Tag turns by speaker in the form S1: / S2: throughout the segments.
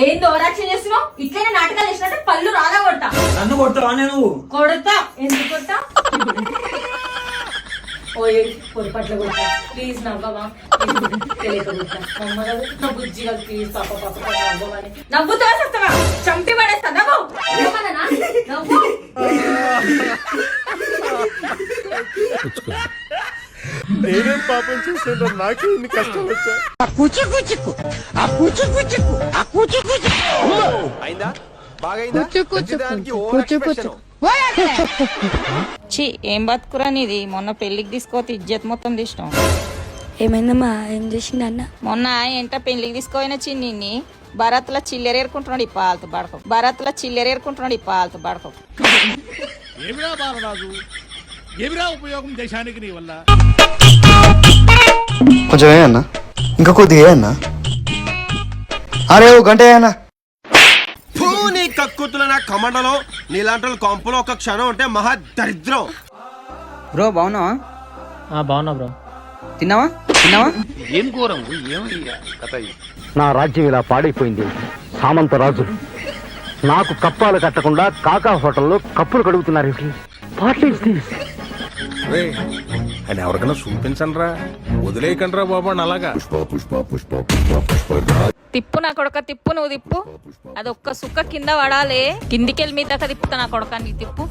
S1: ఏంది ఓవరాక్షన్ చేస్తున్నావు? ఇట్లనే నాటకాలు చేసినట్టు పళ్ళు రాదా కొడతా.
S2: నన్ను కొట్టవా నేను?
S1: కొడతా. ఎందుకు కొడతా? ఓయ్ పొరపాట్ల కొడతా. ప్లీజ్ నవ్వవా? తెలియక కొడతా. అమ్మ నవ్వు. నా బుజ్జి కాదు ప్లీజ్ పాప పాప పాప నవ్వమని. నవ్వుతా వస్తావా చంపి పడేస్తా. నవ్వు? నవ్వు
S3: నేనేం పాపం చేస్తుంటా నాకే ఇన్ని కష్టాలు వచ్చాయి. అయిందా? బాగైందా? ప్రతిదానికి ఓవర్ ఎక్స్ప్రెషన్.
S4: ఛీ ఏం బతుకురా నీది? మొన్న పెళ్ళికి తీసుకోతే ఇజ్జత్ మొత్తం తీసినాం
S5: ఏమైందమ్మా? ఏం చేసిండు అన్న?
S4: మొన్న ఏంట పెళ్ళికి తీసుకోయిన చిన్ని భరత్లో చిల్లర ఏరుకుంటున్నాడు ఈ పాలతో బడకం భరత్లో చిల్లర ఏరుకుంటున్నాడు ఈ పాలతో బడకం
S6: ఏమిరా ఉపయోగం దేశానికి నీ వల్ల?
S7: కొంచెం ఏ అన్న? ఇంకా కొద్దిగా ఏ అన్న? అరే ఓ గంట ఏ అన్న?
S3: ఫూ, నీ కక్కుతుల నా కమండలో నీలాంటి కొంపలో ఒక క్షణం ఉంటే మహా దరిద్రం.
S8: బ్రో బాగున్నావా?
S9: బాగున్నా బ్రో.
S8: తిన్నావా? తిన్నావా?
S6: ఏం ఇది?
S9: నా రాజ్యం ఇలా పాడైపోయింది. సామంత రాజు. నాకు కప్పాలు కట్టకుండా కాకా హోటల్లో కప్పులు కడుగుతున్నారు. వాట్ దిస్
S3: అని ఎవరికైనా చూపించండి రా వదిలేయకండి రా బాబు అని అలాగా.
S4: తిప్పు నా కొడక తిప్పు నువ్వు తిప్పు. అది ఒక్క సుక్క కింద పడాలి. కిందికెళ్ళి మీ దాకా తిప్పుతా నా కొడక నీ తిప్పు.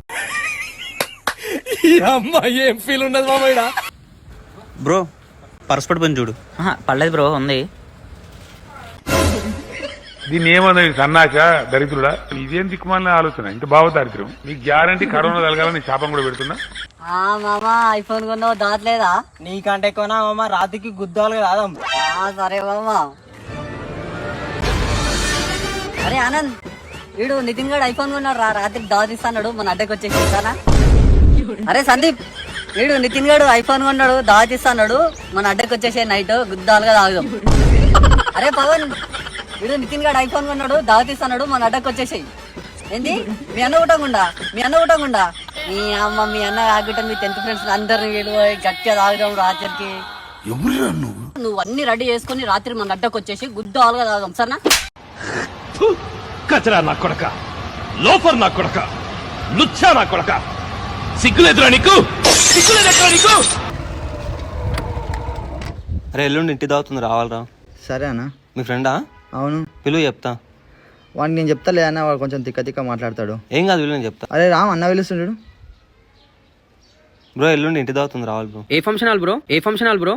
S8: బ్రో పరస్పడి పని చూడు. పర్లేదు బ్రో ఉంది.
S6: దీన్ని ఏమన్నది సన్నాచ దరిద్రుడా? ఇదేం దిక్కుమాలిన ఆలోచన? ఇంత భావ దారిద్ర్యం నీకు గ్యారంటీ కరోనా తలగాలని శాపం కూడా పెడుతున్నా?
S8: మామా ఐఫోన్ కొన్నావు దాట్లేదా? నీకంటే కొనా మామ? రాత్రికి గుద్దాలు రాదాం సరే మామా. అరే ఆనంద్ వీడు నితిన్ గడ్ ఐఫోన్ కొన్నాడు రా రాత్రికి దావతిస్తాడు మన అడ్డకి వచ్చేసి సానా అరే సందీప్ వీడు నితిన్ గడు ఐఫోన్ కొన్నాడు దావతిస్తాడు మన అడ్డకి వచ్చేసే నైట్ గుద్దాలుగా తాగుదాం అరే పవన్ వీడు నితిన్ గడు ఐఫోన్ కొన్నాడు దావతిస్తాడు మన అడ్డకి వచ్చేసాయి ఏంది? మీ అన్న ఊటకుండా మీ అన్న ఊటకుండా మీ అమ్మ మీ అన్న ఆగిట మీ టెన్త్ ఫ్రెండ్స్ అందరిని వీడు గట్టిగా తాగుదాం రాత్రికి. నువ్వు? అన్ని రెడీ చేసుకుని రాత్రి మన అడ్డకు వచ్చేసి గుద్దు ఆలుగా తాగుదాం సరేనా?
S6: కచరా నా కొడక లోఫర్ నా కొడక లుచ్చా నా కొడక. సిగ్గులేదురా నీకు? సిగ్గులేదురా నీకు?
S8: అరే ఎల్లుండి ఇంటి దావుతుంది రావాలరా.
S7: సరే అన్న.
S8: మీ ఫ్రెండా?
S7: అవును.
S8: పిలువు చెప్తా.
S7: వాడిని నేను చెప్తాలే అన్న వాడు కొంచెం తిక్క తిక్క మాట్లాడతాడు.
S8: ఏం కాదు పిలువు నేను చెప్తా.
S7: అరే రామ్ అన్న పిలుస్తుండడు
S8: బ్రో ఎల్లుండి ఇంటి దావుతుంది రావాలి బ్రో.
S9: ఏ ఫంక్షన్ హాల్ బ్రో? ఏ ఫంక్షన్ హాల్ బ్రో?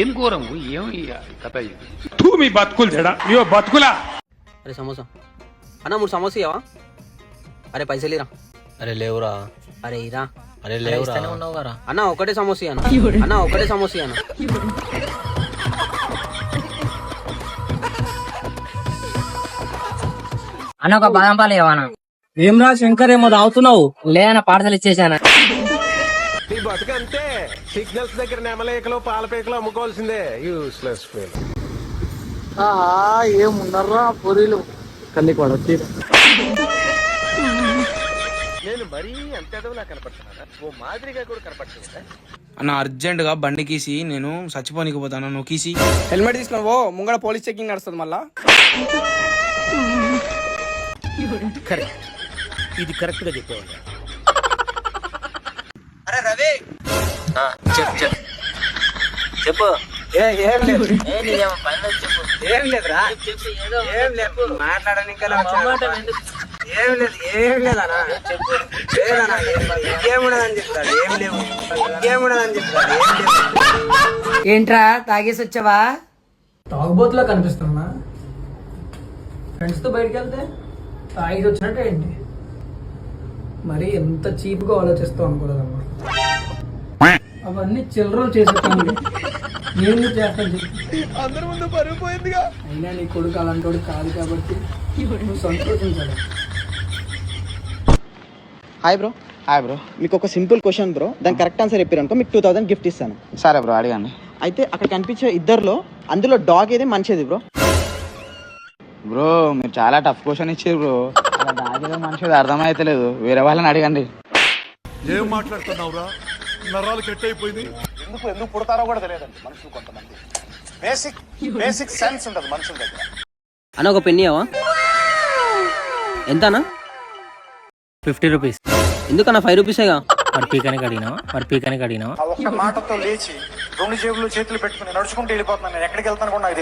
S6: ఏం ఘోరం? ఏమయ్యా కథ ఇది? తూ మీ బతుకులు చెడా ఇవో బతుకులా.
S8: అరే సమోసా. అన్న మూడు సమోసా ఇవ్వవా అరే పైసలు ఇరా అరే లేవురా. అరే ఇరా. అరే లేవురా. అన్న ఒకటే సమోసా అన్న అన్న ఒకటే సమోసా అన్న
S9: అన్న ఒక బాదం పాలు ఇవ్వనా
S8: ఏమ్రా శంకర్ ఏమో తాగుతున్నావు?
S9: లేదన్న పార్సల్ ఇచ్చేసాను?
S3: నీ బతుకంతే. సిగ్నల్స్ దగ్గర నెమలేకలో పాలపేకలో అమ్ముకోవాల్సిందే. యూస్లెస్ ఫీల్
S9: ఏమున్నారా పూరీలు. కల్లి కూడా
S3: నేను మరీ అంత ఎదవలా కనపడుతున్నారా ఓ మాదిరిగా కూడా కనపడుతుందా
S2: అన్న అర్జెంట్గా బండి కీసి నేను చచ్చిపోనికి పోతాను? నువ్వు కీసి.
S9: హెల్మెట్ తీసుకున్నావు ముంగడ పోలీస్ చెకింగ్ నడుస్తుంది మళ్ళా.
S6: ఇది కరెక్ట్గా చెప్పేవాళ్ళు.
S8: అరే రవి! చెప్పు ఏం లేదు. ఏం లేదురా. ఏం లేదు. మాట్లాడడానికి ఏం లేదు ఏం ఇంకేముండదని చెప్తాడు ఏం లేవు. ఇంకేముండదని చెప్తాడు ఏం లేవు.
S9: ఏంట్రా తాగేసి వచ్చావా?
S10: తాగుబోతులా కనిపిస్తున్నా ఫ్రెండ్స్తో బయటికి వెళ్తే తాగేసి వచ్చినట్టు ఏంటి? మరి ఎంత చీప్గా ఆలోచిస్తావు అనుకోలేదమ్మా. అవన్నీ చిల్లరలు చేసే పనులు నేను చేస్తాను
S3: అందరి ముందు
S10: అయినా నీ కొడుకు అలాంటి కాదు కాబట్టి నువ్వు సంతోషించాలి.
S7: హాయ్ బ్రో హాయ్ బ్రో మీకు ఒక సింపుల్ క్వశ్చన్ బ్రో దాని కరెక్ట్ ఆన్సర్ చెప్పారనుకో మీకు టూ థౌసండ్ గిఫ్ట్ ఇస్తాను.
S9: సరే బ్రో అడిగాను
S7: అయితే అక్కడ కనిపించే ఇద్దరులో అందులో డాగ్ ఏది మంచిది బ్రో
S9: బ్రో మీరు చాలా టఫ్ క్వశ్చన్ ఇచ్చారు బ్రో దాగిలో మనిషి అర్థమైతలేదు. వేరే వాళ్ళని అడగండి.
S6: ఏం మాట్లాడుతున్నావురా? నరాలు కట్ అయిపోయింది
S3: ఎందుకు ఎందుకు పుడతారో కూడా తెలియదండి మనుషులు కొంతమంది.
S11: బేసిక్ బేసిక్ సెన్స్ ఉండదు మనుషుల దగ్గర.
S12: అన్న ఒక పెన్ని ఎంతనా?
S5: Fifty rupees.
S12: ఎందుకన్నా ఫైవ్ రూపీసేగా?
S5: మరి పీకానికి అడిగినావా మరి పీకానికి అడిగినావా
S11: ఆ ఒక్క మాటతో లేచి రెండు జేబులు చేతులు పెట్టుకుని నడుచుకుంటూ వెళ్ళిపోతున్నాను. నేను ఎక్కడికి వెళ్తాను కూడా నాకు